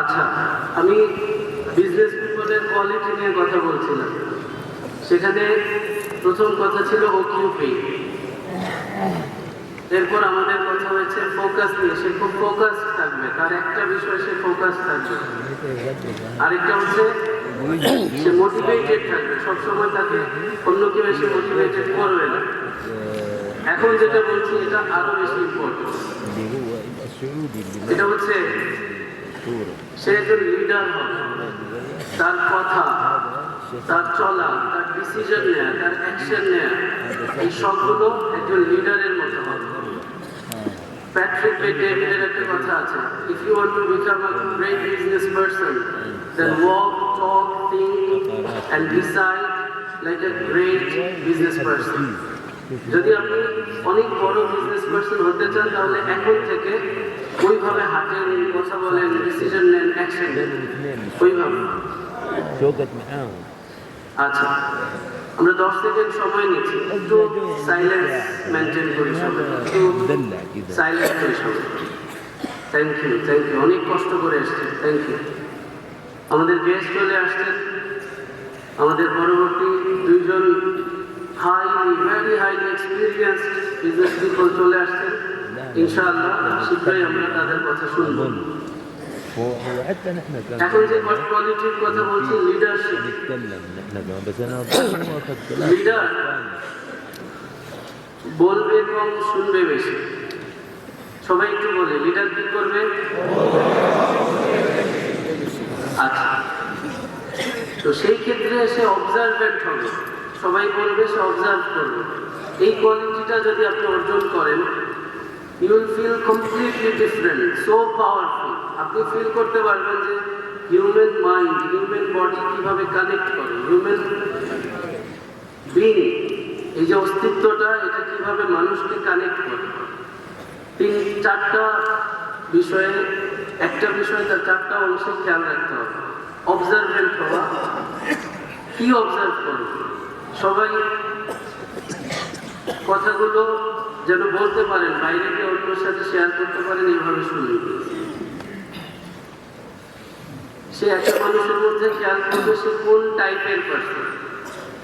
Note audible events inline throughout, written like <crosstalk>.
আচ্ছা আমি business পিপলের quality নিয়ে কথা বলছিলাম। সেখানে প্রথম কথা ছিল ওকিউপি এরপর আমাদের কথা হয়েছে ফোকাস নিয়ে। সে খুব ফোকাস থাকবে। তার একটা বিষয় সে ফোকাস থাকবে। আরেকটা হচ্ছে সে মোটিভেটেড থাকবে সবসময় তাকে অন্য কেউ এসে মোটিভেটেড করবে না এখন যেটা বলছি এটা আরও বেশি ইম্পর্টেন্ট এটা হচ্ছে সে একজন লিডার তার কথা তার চলা তার ডিসিশন নেয়া তার অ্যাকশন নেয়া এই সবগুলো একজন লিডারের মতো হবে একটা কথা আছে if you want to become a great business person then walk of faith and decide like a great business person. যদি আপনি অনেক বড় বিজনেস পার্সন হতে চান, তাহলে এখন থেকে ওইভাবে হাঁটেন কথা বলেন ডিসিশন নেন অ্যাকশন নেন, ওইভাবে। আচ্ছা আমরা দশ সেকেন্ড সময় নিচ্ছি। একটু সাইলেন্স মেনটেন করি সবাই। একটু সাইলেন্স করি সবাই। থ্যাংক ইউ থ্যাংক ইউ অনেক কষ্ট করে এসছি থ্যাংক ইউ আমাদের গেস্ট চলে আসছেন আমাদের পরবর্তী দুইজন highly very highly experience business people চলে আসছেন ইনশাআল্লাহ, শীঘ্রই আমরা তাদের কথা শুনব। এখন যে কোয়ালিটির কথা লিডারশিপ লিডার বলবে এবং শুনবে বেশি। সবাই একটু বলে লিডার কি করবে? আচ্ছা। তো সেই ক্ষেত্রে সে অবজারভেন্ট হবে। সবাই বলবে সে অবজার্ভ করবে। এই কোয়ালিটিটা যদি আপনি অর্জন করেন you will feel completely different so powerful আপনি ফিল করতে পারবেন যে হিউম্যান মাইন্ড হিউম্যান বডি কীভাবে কানেক্ট করে হিউম্যান বিং এই যে অস্তিত্বটা, এটা কীভাবে মানুষকে কানেক্ট করে। তিন, চারটা বিষয়ে একটা বিষয় তার চারটা অংশে খেয়াল রাখতে হবে। অবজারভেন্ট হওয়া, কি অবজার্ভ করবে? সবাই কথাগুলো যেন বলতে পারেন, বাইরে গিয়ে অন্যের সাথে শেয়ার করতে পারেন, এইভাবে শুনুন সে একটা মানুষের মধ্যে খেয়াল করবে সে কোন টাইপের পার্সন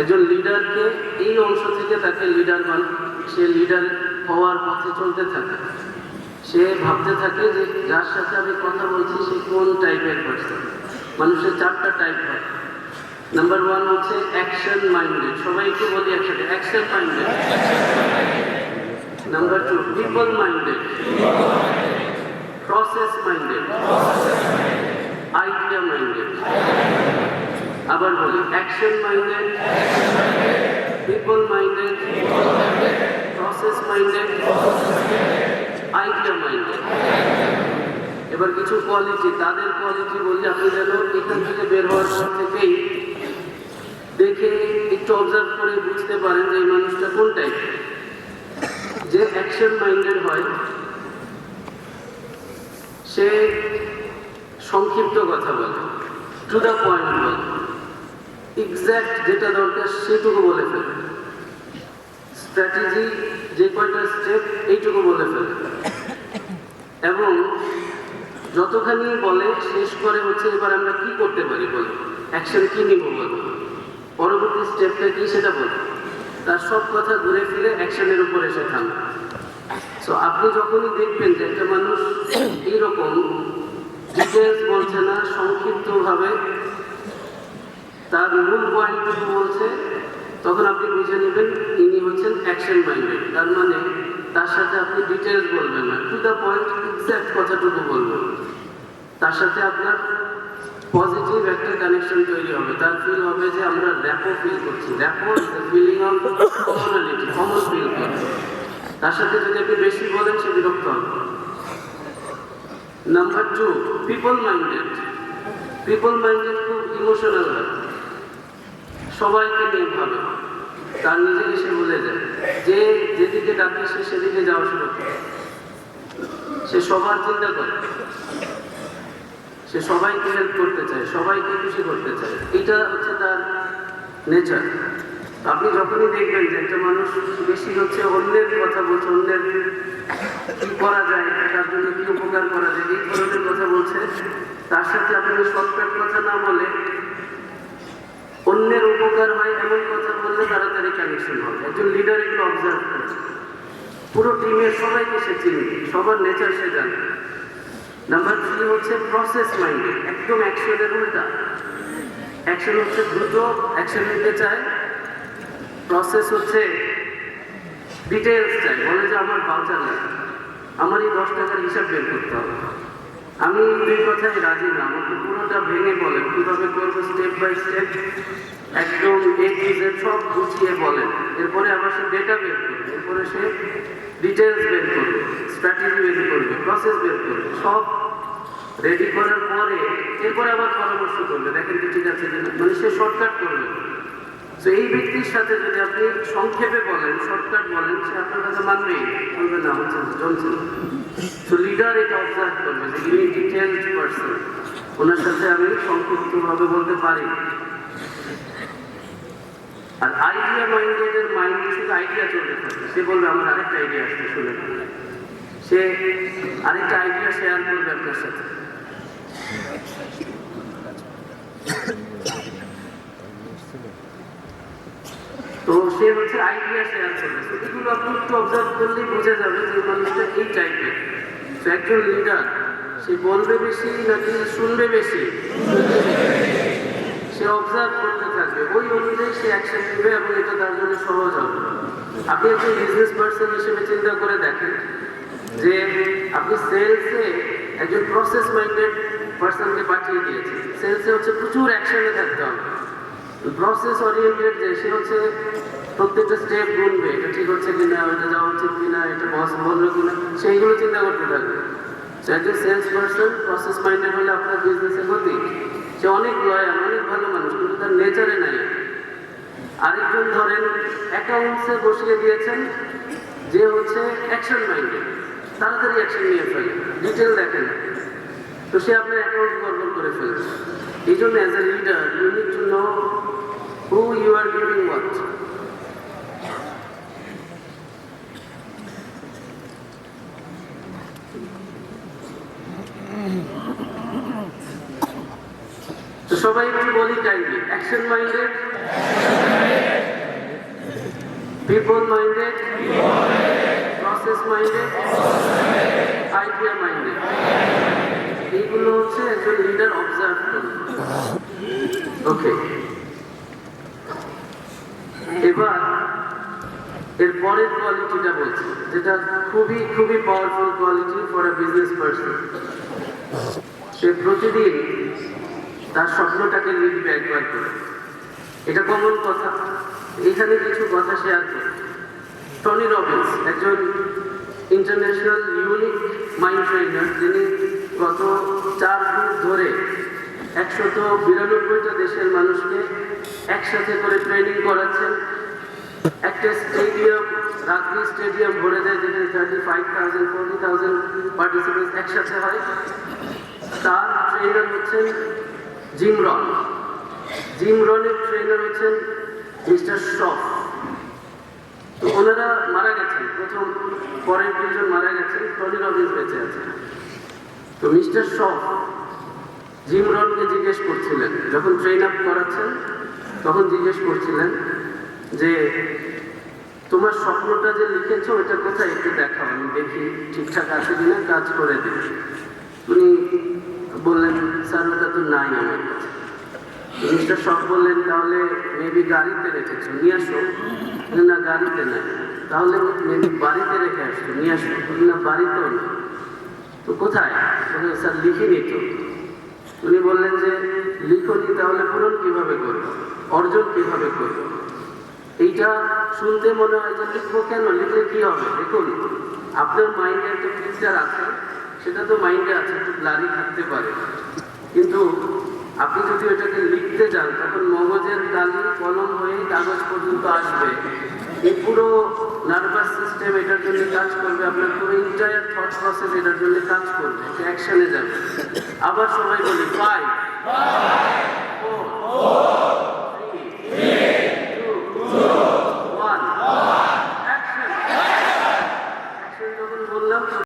একজন লিডারকে এই অংশ থেকে তাকে লিডার বান সে লিডার হওয়ার পথে চলতে থাকে। সে ভাবতে থাকে যে যার সাথে আমি কথা বলছি, সে কোন টাইপের পার্সন মানুষের চারটা টাইপ হয়। নাম্বার ওয়ান হচ্ছে অ্যাকশন মাইন্ডেড সবাইকে বলি একসাথে action minded number two people minded process minded idea minded আবার বলি action minded people minded process minded idea minded এবার কিছু কোয়ালিটি তাদের কোয়ালিটি বলি আপনি যেন এখান থেকে বের হওয়ার পর থেকেই দেখে একটু অবজার্ভ করে বুঝতে পারেন যে এই মানুষটা কোন টাইপ যে অ্যাকশন মাইন্ডেড হয়, সে সংক্ষিপ্ত কথা বলে টু দ্য পয়েন্ট বলে। এক্স্যাক্ট যেটা দরকার সেটুকু বলে ফেলে। স্ট্র্যাটেজি যে কয়টা স্টেপ এইটুকু বলে ফেলে। এবং যতখানি বলে, শেষ করে হচ্ছে এবার আমরা কি করতে পারি বলে? অ্যাকশন কি নিব বলে? পরবর্তী স্টেপটা কি সেটা বলে? তার সব কথা ঘুরে ফিরে অ্যাকশনের উপর এসে থামে। সো আপনি যখনই দেখবেন যে একটা মানুষ <coughs> এইরকম ডিটেলস বলছে না, সংক্ষিপ্তভাবে, তার মূল পয়েন্টটুকু বলছে তখন আপনি বুঝে নেবেন, ইনি হচ্ছেন অ্যাকশন মাইন্ডেড তার মানে তার সাথে আপনি ডিটেলস বলবেন না। টু দ্য পয়েন্ট এক্স্যাক্ট কথাটুকু বলবেন। তার সাথে আপনার পজিটিভ একটা কানেকশন তৈরি হবে। তার ফিল হবে যে আমরা র্যাপো ফিল করছি। Rapport feeling of commonality common feel করছি। তার সাথে যদি আপনি বেশি বলেন, সে বিরক্ত হবে। Number two people minded people minded খুব ইমোশনাল হয়। সবাইকে নিয়ে ভাবে। তার নিজেকে সে বলে যায়। যে যেদিকে ডাকে, সে সেদিকে যাওয়া শুরু করে। সে সবার চিন্তা করে। সে সবাইকে হেল্প করতে চায়, সবাইকে খুশি করতে চায়। এটা হচ্ছে তার নেচার আপনি যখনই দেখবেন যে একটা মানুষ বেশি হচ্ছে, অন্যের কথা বলছে, অন্যের কি করা যায়, তার জন্য কি উপকার করা যায়, এই ধরনের কথা বলছে, তার সাথে আপনি শর্টকাট কথা না বলে অন্যের উপকার হয়, এমন কথা বললে তাড়াতাড়ি কানেকশন হবে। একজন লিডার এগুলো অবজার্ভ করে। পুরো টিমের সবাইকে সে চিনবে সবার নেচার সে জানে। নাম্বার থ্রি হচ্ছে প্রসেস মাইন্ডেড একদম অ্যাকশনের উল্টা। অ্যাকশন হচ্ছে দ্রুত অ্যাকশন নিতে চায়। প্রসেস হচ্ছে ডিটেলস চাই বলে যে আমার ভাউচার লাগে আমার এই দশ টাকার হিসাব বের করতে হবে। আমি দুই কথায় রাজি না। আমাকে পুরোটা ভেঙে বলেন কীভাবে করব স্টেপ বাই স্টেপ একদম সব গুছিয়ে বলেন এরপরে আবার সে ডেটা বের করবে এরপরে সে ডিটেলস বের করবে স্ট্র্যাটেজি বের করবে প্রসেস বের করবে। সব রেডি করার পরে এরপরে আবার পরামর্শ করবে। দেখেন কি ঠিক আছে মানে সে শর্টকাট করবে। তো এই ব্যক্তির সাথে যদি আপনি সংক্ষেপে বলেন শর্টকাট বলেন, সে আপনার কাছে মানবেই। বলবে না, হচ্ছে চলছে তো লিডার এটা অবজার্ভ করবে যে ইনি ডিটেলড পার্সন ওনার সাথে আমি সংক্ষিপ্তভাবে বলতে পারি। আর আইডিয়া মাইন্ডেডের মাইন্ডে শুধু আইডিয়া চলতে থাকে। সে বলবে, আমার আরেকটা আইডিয়া আসতে শুনে সে আরেকটা আইডিয়া শেয়ার করবে আপনার সাথে। তো সে হচ্ছে আইডিয়া শেয়ার করবে। এগুলো আপনি একটু অবজার্ভ করলেই বোঝা যাবে যে মানুষটা এই টাইপের তো একজন লিডার, সে বলবে বেশি নাকি শুনবে বেশি? সে অবজার্ভ করতে থাকবে। ওই অনুযায়ী সে অ্যাকশন নেবে এবং এটা তার জন্য সহজ হবে। আপনি একজন বিজনেস পার্সন হিসেবে চিন্তা করে দেখেন যে আপনি সেলসে একজন প্রসেস মাইন্ডেড পার্সনকে পাঠিয়ে দিয়েছেন। সেলসে হচ্ছে প্রচুর অ্যাকশনে থাকতে হবে। প্রসেস ওরিয়েন্টেড যে, সে হচ্ছে প্রত্যেকটা স্টেপ গুনবে, এটা ঠিক হচ্ছে কিনা এটা যাওয়া উচিত কিনা, এটা বস বলল কিনা, সেইগুলো চিন্তা করতে থাকবে। একজন সেলস পার্সন প্রসেস মাইন্ডেড হলে আপনার বিজনেসের গতি, সে অনেক লয়াল অনেক ভালো মানুষ, কিন্তু তার নেচারে নাই। আরেকজন ধরেন অ্যাকাউন্টসে বসিয়ে দিয়েছেন, যে হচ্ছে অ্যাকশন মাইন্ডেড তাড়াতাড়ি অ্যাকশন নিয়ে ফেলে ডিটেল দেখেন। তো সে আপনার অ্যাকাউন্ট গড়বড় করে ফেলছে এই জন্য as a leader you need to know who you are giving what সবাই একটু বলি timely action minded people minded process minded idea minded এইগুলো হচ্ছে একজন লিডার অবজার্ভ ওকে এবার, এর পরের কোয়ালিটিটা বলছি। যেটা খুবই খুবই powerful quality for a business person সে প্রতিদিন তার স্বপ্নটাকে লিখবে একবার করে। এটা কমন কথা। এখানে কিছু কথা শেয়ার করি। টনি রবিন্স একজন ইন্টারন্যাশনাল ইউনিক মাইন্ড ট্রেনার যিনি গত চার ফুট ধরে একশত বিরানব্বইটা দেশের মানুষকে একসাথে করে ট্রেনিং করাচ্ছেন। একটা স্টেডিয়াম স্টেডিয়াম ভরে দেয়, যেখানে thirty five thousand thousand participants একসাথে হয়। তার ট্রেনার হচ্ছেন ট্রেনার হচ্ছেন মিস্টার শফ। তো ওনারা মারা গেছেন। প্রথম পরের দুজন মারা গেছেন। টনি রবিন্স বেঁচে আছেন। তো মিস্টার শফ জিম রনকে জিজ্ঞেস করছিলেন, যখন ট্রেন আপ করাচ্ছেন, তখন জিজ্ঞেস করছিলেন যে তোমার স্বপ্নটা যে লিখেছো ওটা কোথায় একটু দেখাও, আমি দেখি ঠিকঠাক আছে কিনা, কাজ করে দিই। উনি বললেন, স্যার, ওটা তো নাই আমার কাছে। মিস্টার শখ বললেন, তাহলে মেবি গাড়িতে রেখেছো, নিয়ে আসো। না, গাড়িতে নাই। তাহলে মেবি বাড়িতে রেখে আসছো, নিয়ে আসো। না, বাড়িতেও না। তো কোথায়? স্যার, লিখিনি তো। উনি বললেন যে, লিখনি, তাহলে পূরণ কীভাবে করব? অর্জন কীভাবে করব? এইটা শুনতে মনে হয় যে লিখব কেন? লিখলে কি হবে? দেখুন, আপনার মাইন্ডে একটা পিকচার আছে, সেটা তো মাইন্ডে আছে, একটু ব্লারি থাকতে পারে। কিন্তু আপনি যদি ওটাকে লিখতে যান, তখন মগজের কালি কলম হয়ে কাগজ পর্যন্ত আসবে। এই পুরো নার্ভাস সিস্টেম এটার জন্য কাজ করবে, আপনার পুরো ইন্টায়ার থট প্রসেস এটার জন্য কাজ করবে অ্যাকশনে যাবে। আবার সবাই বলি ফাইভ